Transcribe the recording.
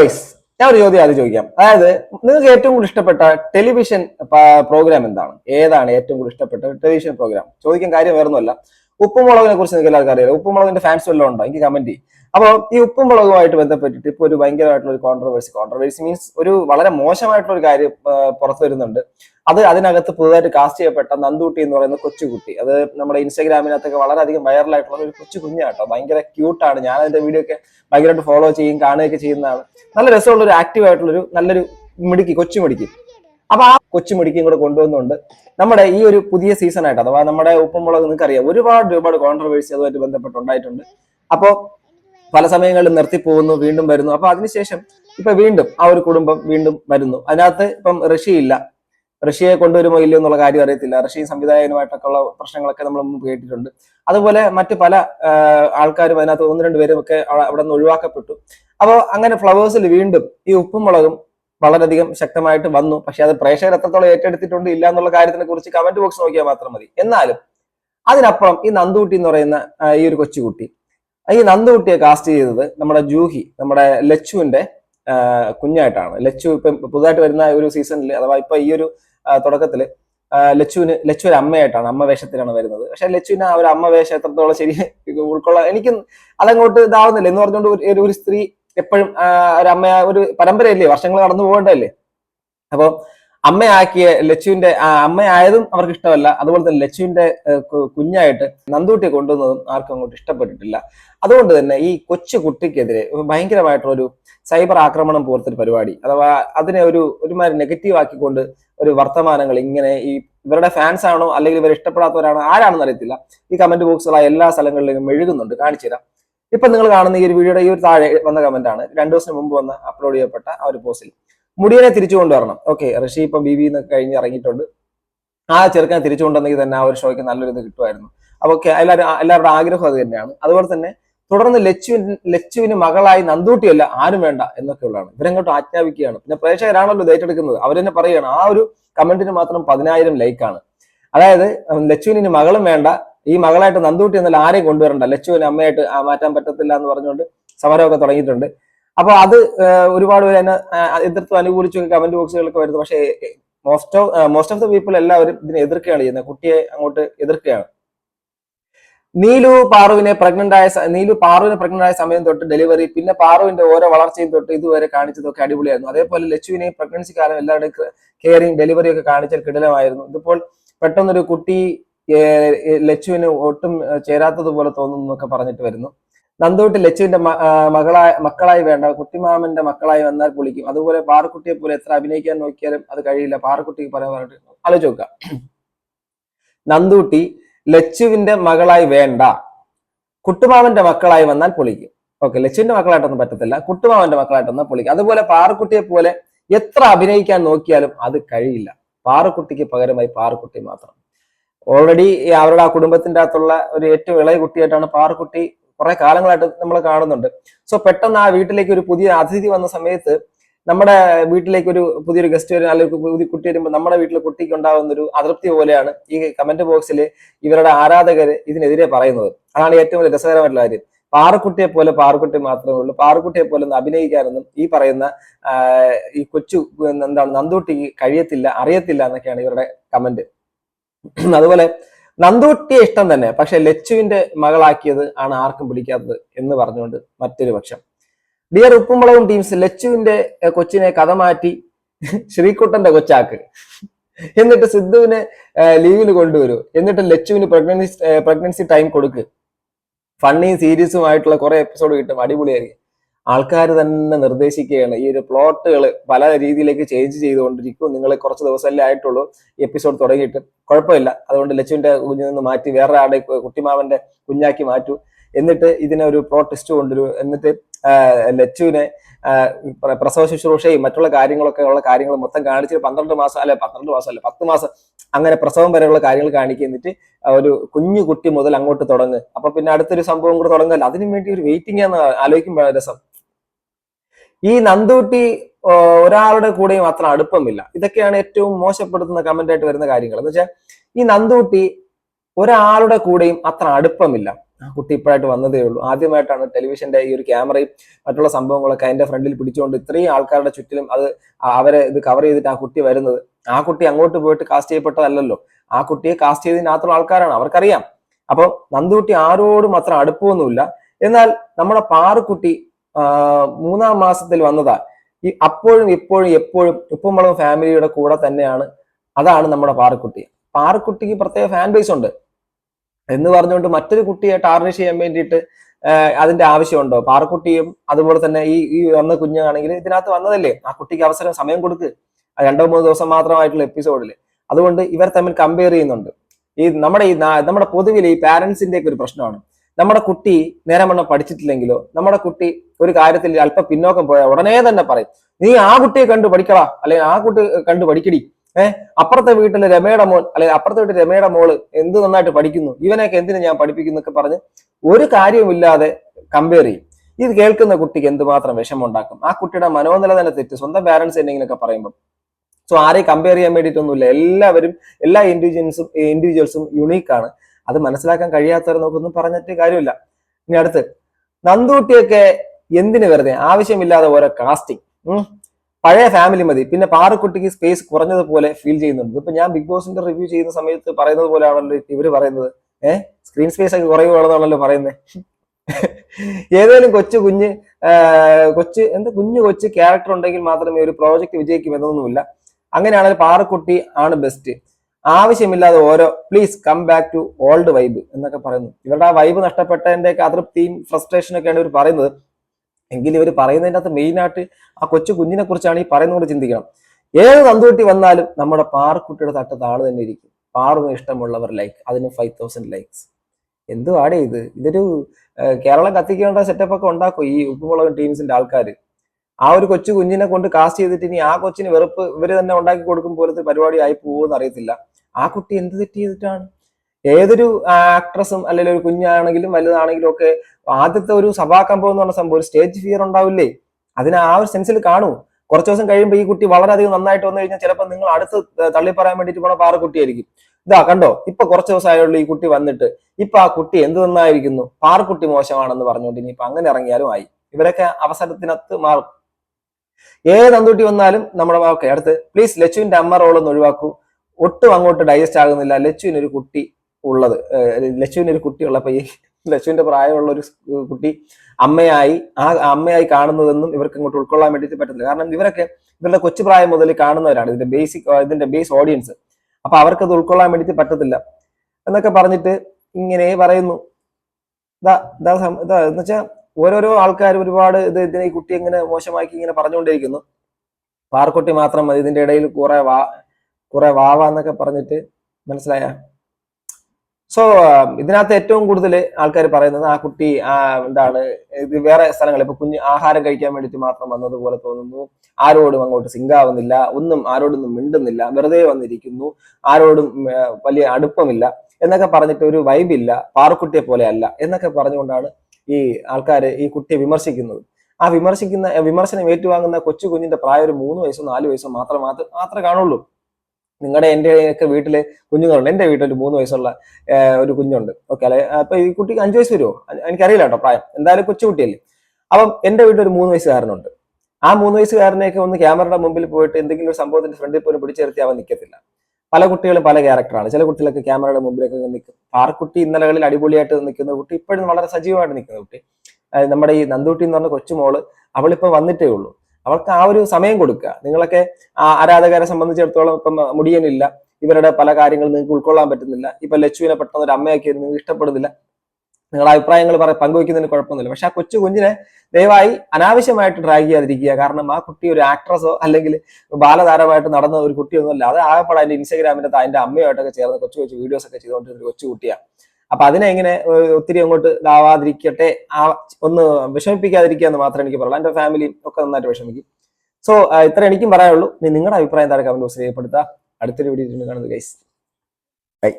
Guys ഞാൻ ഒരു ചോദ്യം ആദ്യം ചോദിക്കാം. അതായത് നിങ്ങൾക്ക് ഏറ്റവും കൂടുതൽ ഇഷ്ടപ്പെട്ട ടെലിവിഷൻ പ്രോഗ്രാം എന്താണ്? ഏതാണ് ഏറ്റവും കൂടുതൽ ഇഷ്ടപ്പെട്ട ടെലിവിഷൻ പ്രോഗ്രാം ചോദിക്കാൻ കാര്യം വേറൊന്നുമല്ല. ഉപ്പുമുളകിനെ കുറിച്ച് നിങ്ങൾക്ക് എല്ലാവർക്കും അറിയാം ഉപ്പുമുളകിന്റെ ഫാൻസ് വല്ലതും ഉണ്ടോ? എനിക്ക് കമന്റ് ചെയ്യും. അപ്പോൾ ഈ ഉപ്പുമുളകുമായിട്ട് ബന്ധപ്പെട്ടിട്ട് ഇപ്പോൾ ഒരു ഭയങ്കരമായിട്ടുള്ള ഒരു കോൺട്രവേഴ്സി കോൺട്രവേഴ്സി മീൻസ് ഒരു വളരെ മോശമായിട്ടുള്ള ഒരു കാര്യം പുറത്തു വരുന്നുണ്ട്. അത് അതിനകത്ത് പുതുതായിട്ട് കാസ്റ്റ് ചെയ്യപ്പെട്ട നന്ദൂട്ടി എന്ന് പറയുന്ന കൊച്ചുകുട്ടി. അത് നമ്മുടെ ഇൻസ്റ്റാഗ്രാമിനകത്തൊക്കെ വളരെയധികം വൈറലായിട്ടുള്ള ഒരു കൊച്ചു കുഞ്ഞാട്ടോ ഭയങ്കര ക്യൂട്ടാണ് ഞാൻ അതിന്റെ വീഡിയോ ഒക്കെ ഭയങ്കരമായിട്ട് ഫോളോ ചെയ്യും കാണുകയൊക്കെ ചെയ്യുന്നതാണ്. നല്ല രസമുള്ള ഒരു ആക്റ്റീവ് ആയിട്ടുള്ളൊരു നല്ലൊരു മിടുക്കി കൊച്ചു മിടുക്കി അപ്പൊ ആ കൊച്ചു മിടുക്കിയും കൂടെ കൊണ്ടുവന്നുകൊണ്ട് നമ്മുടെ ഈ ഒരു പുതിയ സീസൺ ആയിട്ട് അഥവാ നമ്മുടെ ഉപ്പുമുളക് നിങ്ങൾക്ക് അറിയാം ഒരുപാട് ഒരുപാട് കോൺട്രവേഴ്സി അതുമായിട്ട് ബന്ധപ്പെട്ടുണ്ടായിട്ടുണ്ട്. അപ്പോ പല സമയങ്ങളിലും നിർത്തിപ്പോകുന്നു വീണ്ടും വരുന്നു. അപ്പൊ അതിനുശേഷം ഇപ്പൊ വീണ്ടും ആ ഒരു കുടുംബം വീണ്ടും വരുന്നു. അതിനകത്ത് ഇപ്പം ഋഷിയില്ല ഋഷിയെ കൊണ്ടുവരുമോ ഇല്ലയോ എന്നുള്ള കാര്യം അറിയത്തില്ല. റഷ്യൻ സംവിധായകനുമായിട്ടൊക്കെ ഉള്ള പ്രശ്നങ്ങളൊക്കെ നമ്മൾ മുമ്പ് കേട്ടിട്ടുണ്ട്. അതുപോലെ മറ്റ് പല ആൾക്കാരും അതിനകത്ത് ഒന്ന് രണ്ട് പേരും ഒക്കെ അവ- അവിടെ നിന്ന് ഒഴിവാക്കപ്പെട്ടു. അപ്പോൾ അങ്ങനെ ഫ്ലവേഴ്സിൽ വീണ്ടും ഈ ഉപ്പും മുളകും വളരെയധികം ശക്തമായിട്ട് വന്നു. പക്ഷെ അത് പ്രേക്ഷകർ എത്രത്തോളം ഏറ്റെടുത്തിട്ടുണ്ട് ഇല്ല എന്നുള്ള കാര്യത്തിനെ കുറിച്ച് കമന്റ് ബോക്സ് നോക്കിയാൽ മാത്രം മതി. എന്നാലും അതിനപ്പുറം ഈ നന്ദൂട്ടി എന്ന് പറയുന്ന ഈ ഒരു കൊച്ചുകുട്ടി ഈ നന്ദുകുട്ടിയെ കാസ്റ്റ് ചെയ്തത് നമ്മുടെ ജൂഹി നമ്മുടെ ലച്ചുവിന്റെ കുഞ്ഞായിട്ടാണ്. ലച്ചു ഇപ്പം പുതുതായിട്ട് വരുന്ന ഒരു സീസണിൽ അഥവാ ഇപ്പൊ ഈ ഒരു തുടക്കത്തിൽ ലച്ചുവിന് ലച്ചു ഒരു അമ്മയായിട്ടാണ് അമ്മ വേഷത്തിലാണ് വരുന്നത്. പക്ഷെ ലച്ചുവിന് ആ ഒരു അമ്മ വേഷം എത്രത്തോളം ശരി ഉൾക്കൊള്ളാൻ എനിക്ക് അതങ്ങോട്ട് ഇതാവുന്നില്ല. എന്ന് പറഞ്ഞുകൊണ്ട് ഒരു സ്ത്രീ എപ്പോഴും ഒരു അമ്മ ഒരു പരമ്പരയല്ലേ? വർഷങ്ങൾ കടന്നു പോകേണ്ടതല്ലേ? അപ്പോൾ അമ്മയാക്കിയ ലച്ചുവിന്റെ അമ്മയായതും അവർക്ക് ഇഷ്ടമല്ല. അതുപോലെ തന്നെ ലച്ചുവിന്റെ കുഞ്ഞായിട്ട് നന്ദൂട്ടിയെ കൊണ്ടുവന്നതും ആർക്കും അങ്ങോട്ട് ഇഷ്ടപ്പെട്ടിട്ടില്ല. അതുകൊണ്ട് തന്നെ ഈ കൊച്ചു കുട്ടിക്കെതിരെ ഭയങ്കരമായിട്ടുള്ള ഒരു സൈബർ ആക്രമണം പോലത്തെ ഒരു പരിപാടി അഥവാ അതിനെ ഒരു ഒരുമാതിരി നെഗറ്റീവ് ആക്കിക്കൊണ്ട് ഒരു വർത്തമാനങ്ങൾ ഇങ്ങനെ ഈ ഇവരുടെ ഫാൻസ് ആണോ അല്ലെങ്കിൽ ഇവർ ഇഷ്ടപ്പെടാത്തവരാണോ ആരാണെന്ന് അറിയത്തില്ല. ഈ കമന്റ് ബോക്സുകളായ എല്ലാ സ്ഥലങ്ങളിലും മെഴുകുന്നുണ്ട്. കാണിച്ചു തരാം ഇപ്പൊ നിങ്ങൾ കാണുന്ന ഈ ഒരു വീഡിയോയുടെ ഈ ഒരു താഴെ വന്ന കമന്റ് ആണ്. രണ്ടു ദിവസം മുമ്പ് വന്ന് അപ്ലോഡ് ചെയ്യപ്പെട്ട ആ ഒരു പോസ്റ്റിൽ മുടിയനെ തിരിച്ചു കൊണ്ടുവരണം. ഓക്കെ ഋഷി ഇപ്പൊ ബി ബി എന്നൊക്കെ കഴിഞ്ഞ് ഇറങ്ങിയിട്ടുണ്ട്. ആ ചെറുക്കനെ തിരിച്ചു കൊണ്ടുവന്നെങ്കിൽ തന്നെ ആ ഒരു ഷോയ്ക്ക് നല്ലൊരു ഇത് കിട്ടുമായിരുന്നു. അപ്പൊ എല്ലാവരും എല്ലാവരുടെ ആഗ്രഹം അത് തന്നെയാണ്. അതുപോലെ തന്നെ തുടർന്ന് ലച്ചുവിൻ ലച്ചുവിന് മകളായി നന്ദൂട്ടിയല്ല ആരും വേണ്ട എന്നൊക്കെ ഉള്ളതാണ് ഇവരങ്ങോട്ട് ആജ്ഞാപിക്കുകയാണ്. പിന്നെ പ്രേക്ഷകരാണല്ലോ ഏറ്റെടുക്കുന്നത്. തന്നെ പറയുകയാണ് ആ ഒരു കമന്റിന് മാത്രം പതിനായിരം ലൈക്കാണ് അതായത് ലച്ചുവിന് മകളും വേണ്ട ഈ മകളായിട്ട് നന്ദൂട്ടി എന്നാൽ ആരെയും കൊണ്ടുവരണ്ട. ലച്ചുവിന് അമ്മയായിട്ട് മാറ്റാൻ പറ്റത്തില്ല എന്ന് പറഞ്ഞുകൊണ്ട് സമരമൊക്കെ തുടങ്ങിയിട്ടുണ്ട്. അപ്പൊ അത് ഒരുപാട് പേര് അതിനെ എതിർത്ത് അനുകൂലിച്ചു കമന്റ് ബോക്സുകളൊക്കെ വരുന്നു. പക്ഷേ most of most of the people എല്ലാവരും ഇതിനെ എതിർക്കുകയാണ് ചെയ്യുന്നത്. കുട്ടിയെ അങ്ങോട്ട് എതിർക്കുകയാണ്. നീലു പാറുവിനെ പ്രഗ്നന്റ് ആയ നീലു പാറുവിനെ പ്രഗ്നന്റ് ആയ സമയം തൊട്ട് ഡെലിവറി പിന്നെ പാറുവിന്റെ ഓരോ വളർച്ചയും തൊട്ട് ഇതുവരെ കാണിച്ചതൊക്കെ അടിപൊളിയായിരുന്നു. അതേപോലെ ലച്ചുവിനെയും പ്രഗ്നൻസി കാലം എല്ലാവരുടെയും കെയറിങ് ഡെലിവറി ഒക്കെ കാണിച്ചാൽ കിടലമായിരുന്നു. ഇതിപ്പോൾ പെട്ടെന്നൊരു കുട്ടി ലച്ചുവിന് ഒട്ടും ചേരാത്തത് ചേരാത്തതുപോലെ തോന്നുന്നു എന്നൊക്കെ പറഞ്ഞിട്ട് വരുന്നു. നന്ദോട്ട് ലച്ചുവിന്റെ മകളായ മക്കളായി വേണ്ട കുട്ടിമാമന്റെ മക്കളായി വന്നാൽ പൊളിക്കും. അതുപോലെ പാറക്കുട്ടിയെ പോലെ എത്ര അഭിനയിക്കാൻ നോക്കിയാലും അത് കഴിയില്ല. പാറക്കുട്ടിക്ക് പറയാൻ പറഞ്ഞിട്ട് ആലോചിച്ച് നോക്കുക. നന്ദൂട്ടി ലച്ചുവിന്റെ മകളായി വേണ്ട കുട്ടുമാവന്റെ മക്കളായി വന്നാൽ പൊളിക്കും. ഓക്കെ ലച്ചുവിന്റെ മക്കളായിട്ടൊന്നും പറ്റത്തില്ല. കുട്ടുമാവന്റെ മക്കളായിട്ടൊന്നും പൊളിക്കും. അതുപോലെ പാറക്കുട്ടിയെ പോലെ എത്ര അഭിനയിക്കാൻ നോക്കിയാലും അത് കഴിയില്ല. പാറക്കുട്ടിക്ക് പകരമായി പാറക്കുട്ടി മാത്രം. ഓൾറെഡി അവരുടെ ആ കുടുംബത്തിന്റെ അകത്തുള്ള ഒരു ഏറ്റവും ഇളയ കുട്ടിയായിട്ടാണ് പാറക്കുട്ടി കുറെ കാലങ്ങളായിട്ട് നമ്മൾ കാണുന്നുണ്ട്. സോ പെട്ടെന്ന് ആ വീട്ടിലേക്ക് ഒരു പുതിയ അതിഥി വന്ന സമയത്ത് നമ്മുടെ വീട്ടിലേക്ക് ഒരു പുതിയൊരു ഗസ്റ്റ് വരും അല്ലെങ്കിൽ പുതിയ കുട്ടി വരുമ്പോൾ നമ്മുടെ വീട്ടിലെ കുട്ടിക്ക് ഉണ്ടാകുന്ന ഒരു അതൃപ്തി പോലെയാണ് ഈ കമന്റ് ബോക്സിൽ ഇവരുടെ ആരാധകർ ഇതിനെതിരെ പറയുന്നത്. അതാണ് ഏറ്റവും രസകരമായിട്ടുള്ള കാര്യം. പാറക്കുട്ടിയെ പോലെ പാറക്കുട്ടി മാത്രമേ ഉള്ളൂ. പാറക്കുട്ടിയെ പോലെ ഒന്ന് അഭിനയിക്കാനൊന്നും ഈ പറയുന്ന ഈ കൊച്ചു എന്താണ് നന്ദൂട്ടിക്ക് കഴിയത്തില്ല അറിയത്തില്ല എന്നൊക്കെയാണ് ഇവരുടെ കമന്റ് അതുപോലെ നന്ദൂട്ടിയെ ഇഷ്ടം തന്നെ പക്ഷെ ലച്ചുവിന്റെ മകളാക്കിയത് ആണ് ആർക്കും പിടിക്കാത്തത് എന്ന് പറഞ്ഞുകൊണ്ട് മറ്റൊരു പക്ഷം. ഡിയർ ഉപ്പുമുളകും ടീംസ് ലച്ചുവിന്റെ കൊച്ചിനെ കഥ മാറ്റി ശ്രീകുട്ടന്റെ കൊച്ചാക്ക്. എന്നിട്ട് സിദ്ധുവിനെ ലീവിന് കൊണ്ടുവരൂ. എന്നിട്ട് ലച്ചുവിന് പ്രഗ്നൻസി പ്രഗ്നൻസി ടൈം കൊടുക്ക്. ഫണ്ണിയും സീരീസുമായിട്ടുള്ള കുറെ എപ്പിസോഡ് കിട്ടും അടിപൊളിയായിരിക്കും. ആൾക്കാർ തന്നെ നിർദ്ദേശിക്കുകയാണ്. ഈ ഒരു പ്ലോട്ടുകൾ പല രീതിയിലേക്ക് ചേഞ്ച് ചെയ്തുകൊണ്ടിരിക്കും. നിങ്ങൾ കുറച്ച് ദിവസമല്ലേ ആയിട്ടുള്ളൂ ഈ എപ്പിസോഡ് തുടങ്ങിയിട്ട്. കുഴപ്പമില്ല. അതുകൊണ്ട് ലച്ചുവിന്റെ കുഞ്ഞിൽ നിന്ന് മാറ്റി വേറെ ആടെ കുട്ടിമാവന്റെ കുഞ്ഞാക്കി മാറ്റൂ. എന്നിട്ട് ഇതിനെ ഒരു പ്ലോട്ട് ടെസ്റ്റ് കൊണ്ടുവരൂ. എന്നിട്ട് ലച്ചുവിനെ പ്രസവ ശുശ്രൂഷയും മറ്റുള്ള കാര്യങ്ങളൊക്കെ ഉള്ള കാര്യങ്ങൾ മൊത്തം കാണിച്ച് പന്ത്രണ്ട് മാസം അല്ലെ പന്ത്രണ്ട് മാസം അല്ലെ പത്ത് മാസം അങ്ങനെ പ്രസവം വരെയുള്ള കാര്യങ്ങൾ കാണിക്കുക. എന്നിട്ട് ഒരു കുഞ്ഞു കുട്ടി മുതൽ അങ്ങോട്ട് തുടങ്ങ്. അപ്പൊ പിന്നെ അടുത്തൊരു സംഭവം കൂടെ തുടങ്ങുക അതിനു വേണ്ടി ഒരു വെയിറ്റിംഗ് ആണ് ആലോചിക്കുമ്പോൾ രസം. ഈ നന്ദൂട്ടി ഒരാളുടെ കൂടെയും അത്ര അടുപ്പമില്ല. ഇതൊക്കെയാണ് ഏറ്റവും മോശപ്പെടുത്തുന്ന കമന്റ് ആയിട്ട് വരുന്ന കാര്യങ്ങൾ. എന്ന് വെച്ചാൽ ഈ നന്ദൂട്ടി ഒരാളുടെ കൂടെയും അത്ര അടുപ്പമില്ല. ആ കുട്ടി ഇപ്പോഴായിട്ട് വന്നതേ ഉള്ളൂ. ആദ്യമായിട്ടാണ് ടെലിവിഷന്റെ ഈ ഒരു ക്യാമറയും മറ്റുള്ള സംഭവങ്ങളൊക്കെ അതിന്റെ ഫ്രണ്ടിൽ പിടിച്ചുകൊണ്ട് ഇത്രയും ആൾക്കാരുടെ ചുറ്റിലും അത് അവരെ ഇത് കവർ ചെയ്തിട്ട് ആ കുട്ടി വരുന്നത്. ആ കുട്ടി അങ്ങോട്ട് പോയിട്ട് കാസ്റ്റ് ചെയ്യപ്പെട്ടതല്ലല്ലോ. ആ കുട്ടിയെ കാസ്റ്റ് ചെയ്തതിനകത്തുള്ള ആൾക്കാരാണ്. അവർക്കറിയാം. അപ്പൊ നന്ദുകുട്ടി ആരോടും അത്ര അടുപ്പമൊന്നുമില്ല. എന്നാൽ നമ്മുടെ പാറുക്കുട്ടി മൂന്നാം മാസത്തിൽ വന്നതാ. ഈ അപ്പോഴും ഇപ്പോഴും എപ്പോഴും ഉപ്പുമുളക് ഫാമിലിയുടെ കൂടെ തന്നെയാണ്. അതാണ് നമ്മുടെ പാറക്കുട്ടി. പാറക്കുട്ടിക്ക് പ്രത്യേക ഫാൻ ബേസ് ഉണ്ട്. എന്ന് പറഞ്ഞുകൊണ്ട് മറ്റൊരു കുട്ടിയെ ടാർണിഷ് ചെയ്യാൻ വേണ്ടിയിട്ട് അതിന്റെ ആവശ്യമുണ്ടോ? പാറക്കുട്ടിയും അതുപോലെ തന്നെ ഈ ഈ വന്ന കുഞ്ഞാണെങ്കിൽ ഇതിനകത്ത് വന്നതല്ലേ? ആ കുട്ടിക്ക് അവസരം സമയം കൊടുക്ക്. രണ്ടോ മൂന്നോ ദിവസം മാത്രമായിട്ടുള്ള എപ്പിസോഡിൽ അതുകൊണ്ട് ഇവർ തമ്മിൽ കമ്പയർ ചെയ്യുന്നുണ്ട്. ഈ നമ്മുടെ ഈ നമ്മുടെ പൊതുവിൽ ഈ പാരന്റ്സിന്റെ ഒക്കെ ഒരു പ്രശ്നമാണ്. നമ്മുടെ കുട്ടി നേരമണ്ണം പഠിച്ചിട്ടില്ലെങ്കിലോ നമ്മുടെ കുട്ടി ഒരു കാര്യത്തിൽ അല്പം പിന്നോക്കം പോയാൽ ഉടനെ തന്നെ പറയും നീ ആ കുട്ടിയെ കണ്ടു പഠിക്കടാ അല്ലെങ്കിൽ ആ കുട്ടി കണ്ടു പഠിക്കടി. ഏഹ് അപ്പുറത്തെ വീട്ടിലെ രമയുടെ മോൻ അല്ലെങ്കിൽ അപ്പുറത്തെ വീട്ടിൽ രമയുടെ മോൾ എന്ത് നന്നായിട്ട് പഠിക്കുന്നു? ഇവനെയൊക്കെ എന്തിനു ഞാൻ പഠിപ്പിക്കുന്നു? എന്നൊക്കെ പറഞ്ഞ് ഒരു കാര്യവുമില്ലാതെ കമ്പയർ ചെയ്യും. ഇത് കേൾക്കുന്ന കുട്ടിക്ക് എന്തുമാത്രം വിഷമം ഉണ്ടാക്കും ആ കുട്ടിയുടെ മനോനില തന്നെ തെറ്റ്. സ്വന്തം പാരന്റ്സ് എന്തെങ്കിലുമൊക്കെ പറയുമ്പോൾ സോ ആരെയും കമ്പയർ ചെയ്യാൻ വേണ്ടിയിട്ടൊന്നുമില്ല. എല്ലാവരും എല്ലാ ഇൻഡിവിജ്വൽസും ഇൻഡിവിജ്വൽസും ആണ്. അത് മനസ്സിലാക്കാൻ കഴിയാത്തവരെ നമുക്കൊന്നും പറഞ്ഞിട്ട് കാര്യമില്ല. ഇനി അടുത്ത്. നന്ദൂട്ടിയൊക്കെ എന്തിനു വെറുതെ? ആവശ്യമില്ലാതെ ഓരോ കാസ്റ്റിംഗ് പഴയ ഫാമിലി മതി. പിന്നെ പാറക്കുട്ടിക്ക് സ്പേസ് കുറഞ്ഞതുപോലെ ഫീൽ ചെയ്യുന്നുണ്ട്. ഇപ്പൊ ഞാൻ ബിഗ് ബോസിന്റെ റിവ്യൂ ചെയ്യുന്ന സമയത്ത് പറയുന്നത് പോലെയാണല്ലോ ഇവർ പറയുന്നത്. ഏഹ് സ്ക്രീൻ സ്പേസ് ഒക്കെ കുറയുകയാണെന്നാണല്ലോ പറയുന്നത് ഏതെങ്കിലും കൊച്ചു കുഞ്ഞ് കൊച്ച് എന്ത് കുഞ്ഞു കൊച്ചു ക്യാരക്ടർ ഉണ്ടെങ്കിൽ മാത്രമേ ഒരു പ്രോജക്റ്റ് വിജയിക്കും എന്നൊന്നുമില്ല അങ്ങനെയാണെങ്കിൽ പാറക്കുട്ടി ആണ് ബെസ്റ്റ് ആവശ്യമില്ലാതെ ഓരോ please come back to old vibe എന്നൊക്കെ പറയുന്നു. ഇവരുടെ ആ വൈബ് നഷ്ടപ്പെട്ടതിന്റെ അതൃപ്തിയും ഫ്രസ്ട്രേഷനും ഒക്കെയാണ് ഇവർ പറയുന്നത്. എങ്കിലും ഇവർ പറയുന്നതിന്റെ അകത്ത് മെയിൻ ആയിട്ട് ആ കൊച്ചു കുഞ്ഞിനെ കുറിച്ചാണ് ഈ പറയുന്നതുകൊണ്ട് ചിന്തിക്കണം. ഏത് തന്തുവെട്ടി വന്നാലും നമ്മുടെ പാറക്കുട്ടിയുടെ തട്ടത്ത് ആൾ തന്നെ ഇരിക്കും. പാറുന്ന ഇഷ്ടമുള്ളവർ ലൈക്ക് അതിന് ഫൈവ് തൗസൻഡ് ലൈക്സ് എന്തുവാടേ ഇത്? ഇതൊരു കേരളം കത്തിക്കേണ്ട സെറ്റപ്പ് ഒക്കെ ഉണ്ടാക്കും ഈ ഉപ്പുമുളക് ടീംസിന്റെ ആൾക്കാർ ആ ഒരു കൊച്ചു കുഞ്ഞിനെ കൊണ്ട് കാസ്റ്റ് ചെയ്തിട്ട് ഇനി ആ കൊച്ചിന് വെറുപ്പ് ഇവർ തന്നെ ഉണ്ടാക്കി കൊടുക്കും പോലത്തെ പരിപാടി ആയി പോകുമെന്ന് അറിയത്തില്ല. ആ കുട്ടി എന്ത് തെറ്റ് ചെയ്തിട്ടാണ്? ഏതൊരു ആക്ട്രസും അല്ലെങ്കിൽ ഒരു കുഞ്ഞാണെങ്കിലും വലുതാണെങ്കിലും ഒക്കെ ആദ്യത്തെ ഒരു സഭാകമ്പം എന്ന് പറഞ്ഞ സംഭവം ഒരു സ്റ്റേജ് ഫിയർ ഉണ്ടാവില്ലേ? അതിന് ആ ഒരു സെൻസിൽ കാണൂ. കുറച്ച് ദിവസം കഴിയുമ്പോൾ ഈ കുട്ടി വളരെയധികം നന്നായിട്ട് വന്നു കഴിഞ്ഞാൽ ചിലപ്പോൾ നിങ്ങൾ അടുത്ത് തള്ളി പറയാൻ വേണ്ടിയിട്ട് പോണ പാറക്കുട്ടിയായിരിക്കും ഇതാ കണ്ടോ? ഇപ്പൊ കുറച്ച് ദിവസമായുള്ള ഈ കുട്ടി വന്നിട്ട്. ഇപ്പൊ ആ കുട്ടി എന്ത് നന്നായിരിക്കുന്നു? പാറക്കുട്ടി മോശമാണെന്ന് പറഞ്ഞുകൊണ്ട് ഇനിയിപ്പൊ അങ്ങനെ ഇറങ്ങിയാലും ആയി. ഇവരൊക്കെ അവസരത്തിനകത്ത് മാറും. ഏത് അന്തുട്ടി വന്നാലും നമ്മുടെ ഓക്കെ അടുത്ത്. പ്ലീസ് ലച്ചുവിന്റെ അമ്മ റോൾ ഒന്ന് ഒഴിവാക്കൂ. ഒട്ടും അങ്ങോട്ട് ഡൈജസ്റ്റ് ആകുന്നില്ല. ലച്ചുവിന് ഒരു കുട്ടി ഉള്ളത്. ലക്ഷുവിന്റെ ഒരു കുട്ടിയുള്ളപ്പോൾ ഈ ലച്ചുവിന്റെ പ്രായമുള്ള ഒരു കുട്ടി അമ്മയായി ആ അമ്മയായി കാണുന്നതെന്നും ഇവർക്ക് ഇങ്ങോട്ട് ഉൾക്കൊള്ളാൻ വേണ്ടിയിട്ട് പറ്റത്തില്ല. കാരണം ഇവരൊക്കെ ഇവരുടെ കൊച്ചു പ്രായം മുതൽ കാണുന്നവരാണ്. ഇതിന്റെ ബേസിക് ഇതിന്റെ ബേസ് ഓഡിയൻസ് അപ്പൊ അവർക്കത് ഉൾക്കൊള്ളാൻ വേണ്ടിയിട്ട് പറ്റത്തില്ല. എന്നൊക്കെ പറഞ്ഞിട്ട് ഇങ്ങനെ പറയുന്നു. എന്ന് വെച്ചാൽ ഓരോരോ ആൾക്കാർ ഒരുപാട് ഇത് ഇതിനെ ഈ കുട്ടി ഇങ്ങനെ മോശമാക്കി ഇങ്ങനെ പറഞ്ഞുകൊണ്ടിരിക്കുന്നു പാർക്കുട്ടി മാത്രം മതി ഇതിന്റെ ഇടയിൽ കുറെ വാ കുറെ വാവാന്നൊക്കെ പറഞ്ഞിട്ട് മനസ്സിലായ? സോ ഇതിനകത്ത് ഏറ്റവും കൂടുതൽ ആൾക്കാർ പറയുന്നത് ആ കുട്ടി ആ എന്താണ് ഇത് വേറെ സ്ഥലങ്ങൾ ഇപ്പൊ കുഞ്ഞ് ആഹാരം കഴിക്കാൻ വേണ്ടിയിട്ട് മാത്രം വന്നതുപോലെ തോന്നുന്നു. ആരോടും അങ്ങോട്ട് സിങ്കാവുന്നില്ല ഒന്നും ആരോടൊന്നും മിണ്ടുന്നില്ല. വെറുതെ വന്നിരിക്കുന്നു. ആരോടും വലിയ അടുപ്പമില്ല. എന്നൊക്കെ പറഞ്ഞിട്ട് ഒരു വൈബില്ല പാറക്കുട്ടിയെ പോലെ അല്ല. എന്നൊക്കെ പറഞ്ഞുകൊണ്ടാണ് ഈ ആൾക്കാർ ഈ കുട്ടിയെ വിമർശിക്കുന്നത്. ആ വിമർശിക്കുന്ന വിമർശനം ഏറ്റുവാങ്ങുന്ന കൊച്ചു കുഞ്ഞിന്റെ പ്രായം ഒരു മൂന്ന് വയസ്സോ നാല് വയസ്സോ മാത്രം മാത്രം മാത്രമേ കാണുള്ളൂ. നിങ്ങളുടെ എന്റെ ഒക്കെ വീട്ടിൽ കുഞ്ഞുങ്ങളുണ്ട്. എന്റെ വീട്ടിൽ ഒരു മൂന്ന് വയസ്സുള്ള ഒരു കുഞ്ഞുണ്ട്. ഓക്കെ അല്ലെ? അപ്പൊ ഈ കുട്ടിക്ക് അഞ്ചു വയസ്സ് വരുമോ എനിക്കറിയില്ല കേട്ടോ പ്രായം. എന്തായാലും കൊച്ചുകുട്ടിയല്ലേ അപ്പം എന്റെ വീട്ടിൽ ഒരു മൂന്ന് വയസ്സുകാരനുണ്ട്. ആ മൂന്ന് വയസ്സുകാരനെയൊക്കെ ഒന്ന് ക്യാമറയുടെ മുമ്പിൽ പോയിട്ട് എന്തെങ്കിലും ഒരു സംഭവത്തിന്റെ ഫ്രണ്ടിൽ പോലും പിടിച്ചേർത്തി അവൻ നിൽക്കത്തില്ല പല കുട്ടികളും പല ക്യാരക്ടറാണ്. ചില കുട്ടികളൊക്കെ ക്യാമറയുടെ മുമ്പിലൊക്കെ നിൽക്കും പാർക്കുട്ടി ഇന്നലകളിൽ അടിപൊളിയായിട്ട് നിൽക്കുന്ന കുട്ടി ഇപ്പോഴും വളരെ സജീവമായിട്ട് നിൽക്കുന്ന കുട്ടി. നമ്മുടെ ഈ നന്ദൂട്ടി എന്ന് പറഞ്ഞ കൊച്ചുമോൾ അവളിപ്പോൾ വന്നിട്ടേ ഉള്ളൂ. അവൾക്ക് ആ ഒരു സമയം കൊടുക്കുക. നിങ്ങളൊക്കെ ആരാധകരെ സംബന്ധിച്ചിടത്തോളം ഇപ്പം മുടിയനില്ല. ഇവരുടെ പല കാര്യങ്ങളും നിങ്ങൾക്ക് ഉൾക്കൊള്ളാൻ പറ്റുന്നില്ല. ഇപ്പൊ ലച്ചുവിനെ പെട്ടെന്ന് ഒരു അമ്മയാക്കി നിങ്ങൾക്ക് ഇഷ്ടപ്പെടുന്നില്ല. നിങ്ങളുടെ അഭിപ്രായങ്ങൾ പറ പങ്കുവയ്ക്കുന്നതിന് കുഴപ്പമൊന്നുമില്ല. പക്ഷെ ആ കൊച്ചു കുഞ്ഞിനെ ദയവായി അനാവശ്യമായിട്ട് ഡ്രാഗ് ചെയ്യാതിരിക്കുക. കാരണം ആ കുട്ടി ഒരു ആക്ട്രസോ അല്ലെങ്കിൽ ബാലതാരമായിട്ട് നടന്ന ഒരു കുട്ടിയൊന്നുമല്ല. അത് ആകെപ്പാടെ അതിന്റെ ഇൻസ്റ്റാഗ്രാമിന്റെ അതിന്റെ അമ്മയായിട്ടൊക്കെ ചേർന്ന് കൊച്ചു കൊച്ചു വീഡിയോസ് ഒക്കെ ചെയ്തുകൊണ്ടിരുന്ന ഒരു കൊച്ചു കുട്ടിയാണ്. അപ്പൊ അതിനെ എങ്ങനെ ഒത്തിരി അങ്ങോട്ട് ഇതാവാതിരിക്കട്ടെ ആ ഒന്ന് വിഷമിപ്പിക്കാതിരിക്കുക എന്ന് മാത്രമേ എനിക്ക് പറയുള്ളൂ എന്റെ ഫാമിലി ഒക്കെ നന്നായിട്ട് വിഷമിക്കും. സോ ഇത്ര എനിക്കും പറയാനുള്ളൂ. നിങ്ങളുടെ അഭിപ്രായം താഴെ കമന്റ് ബോക്സിൽ രേഖപ്പെടുത്തുക. അടുത്തൊരു വീഡിയോ കാണുന്നത് ഗൈസ് ബൈ